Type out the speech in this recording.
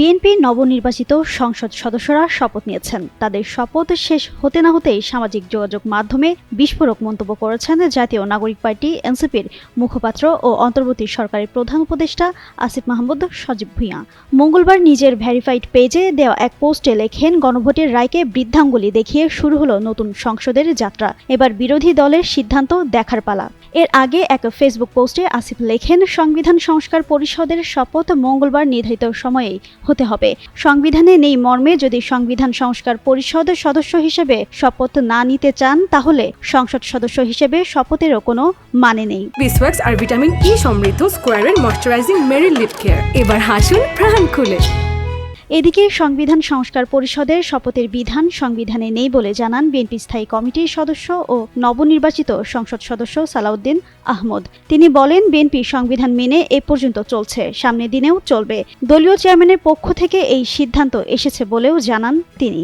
BNP নবনির্বাচিত সংসদ সদস্যরা শপথ নিয়েছেন। তাদের শপথ শেষ হতে না হতেই সামাজিক যোগাযোগ মাধ্যমে বিস্ফোরক মন্তব্য করেছেন জাতীয় নাগরিক পার্টি, এনসিপির মুখপাত্র ও অন্তর্বর্তী সরকারের প্রধান উপদেষ্টা আসিফ মাহমুদ, সজীব ভূঁইয়া। মঙ্গলবার নিজের ভেরিফাইড পেজে দেওয়া এক পোস্টে লেখেন, গণভোটের রায়কে বৃদ্ধাঙ্গুলি দেখিয়ে শুরু হলো নতুন সংসদের যাত্রা। এবার বিরোধী দলের সিদ্ধান্ত দেখার পালা। এর আগে এক ফেসবুক পোস্টে আসিফ লেখেন, সংবিধান সংস্কার পরিষদের শপথ মঙ্গলবার নির্ধারিত সময়েই হতে হবে। সংবিধানে নেই মর্মে যদি সংবিধান সংস্কার পরিষদ সদস্য হিসেবে শপথ না নিতে চান, তাহলে সংসদ সদস্য হিসেবে শপথেরও কোনো মানে নেই। বিসওয়াক্স আর ভিটামিন ই সমৃদ্ধ স্কোয়ারের ময়শ্চারাইজিং মেরি লিপ কেয়ার। এবার হাসুন প্রাণ খুলে। এদিকে সংবিধান সংস্কার পরিষদের শপথের বিধান সংবিধানে নেই বলে জানান বিএনপি স্থায়ী কমিটির সদস্য ও নবনির্বাচিত সংসদ সদস্য সালাউদ্দিন আহমদ। তিনি বলেন, বিএনপি সংবিধান মেনে এ পর্যন্ত চলছে, সামনের দিনেও চলবে। দলীয় চেয়ারম্যানের পক্ষ থেকে এই সিদ্ধান্ত এসেছে বলেও জানান তিনি।